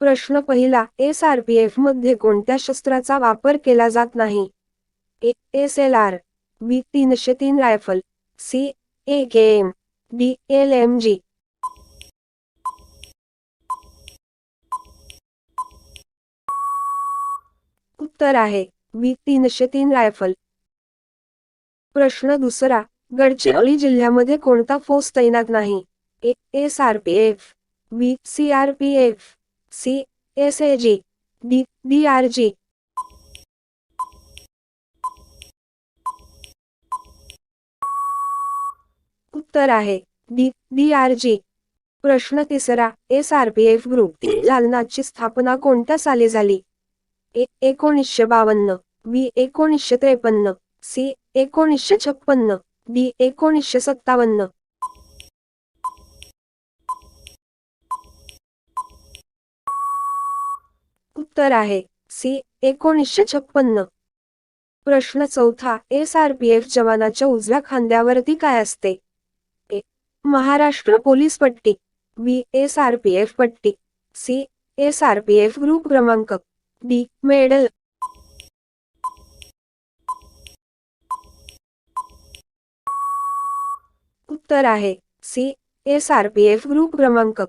प्रश्न पहिला S R P एफमध्ये कोणत्या शस्त्राचा वापर केला जात नाही? A S L R B तीनशे तीन rifle C A K M B L M G उत्तर आहे बी तीनशे तीन रायफल. प्रश्न दुसरा गडचिरोली जिल्ह्यामध्ये कोणता फोर्स तैनात नाही? A S R P F B C R P F C S A G D D R G. उत्तर आहे डी डी आर जी. प्रश्न तिसरा S R P F group जालनाची स्थापना कोणत्या साली झाली? ए एकोणीसशे बावन्न बी एकोणीसशे त्रेपन्न सी एकोणीसशे छप्पन्न डी एकोणीसशे सत्तावन्न. उत्तर आहे. सी. एकोणीसशे छप्पन्न. प्रश्न चौथा. एस आर पी एफ जवानाच्या उजव्या खांद्यावरती काय असते? ए. महाराष्ट्र पोलीस पट्टी. B. S R P F पट्टी. C. S R P F group क्रमांक. डी. मेडल. उत्तर आहे. C. S R P F group क्रमांक.